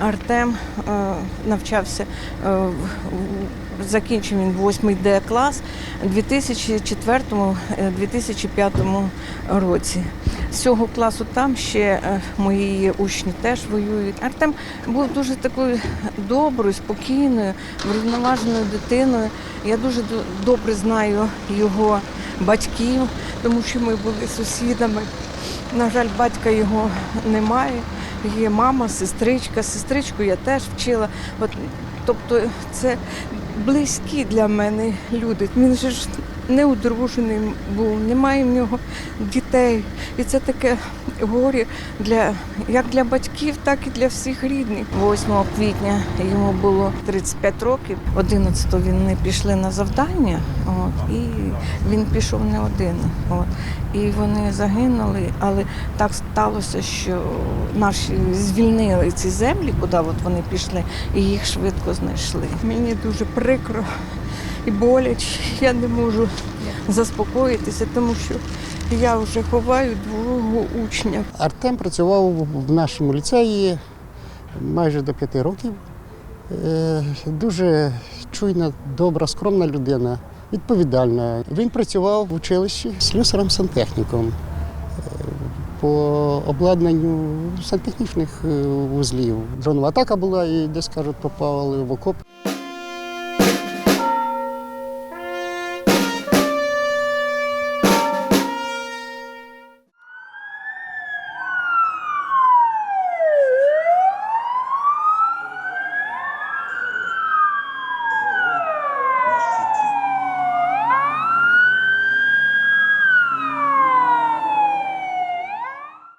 Артем е, навчався, е, закінчив він 8 Д клас у 2004-2005 році. З цього класу там ще е, мої учні теж воюють. Артем був дуже такою доброю, спокійною, врівноваженою дитиною. Я дуже добре знаю його батьків, тому що ми були сусідами. На жаль, батька його немає. Є мама, сестричка. Сестричку я теж вчила. От, тобто це близькі для мене люди. Він же ж не одружений був, немає в нього дітей. І це таке горе для, як для батьків, так і для всіх рідних. 8 квітня йому було 35 років. 11 він не пішли на завдання. От, і він пішов не один. От. І вони загинули, але так сталося, що наші звільнили ці землі, куди от вони пішли, і їх швидко знайшли. Мені дуже прикро і боляче. Я не можу заспокоїтися, тому що я вже ховаю двого учня. Артем працював в нашому ліцеї майже до п'яти років. Е, Дуже чуйна, добра, скромна людина, відповідальна. Він працював в училищі слюсарем-сантехніком е, по обладнанню сантехнічних е, вузлів. Дронова атака була і десь кажуть, попали в окоп.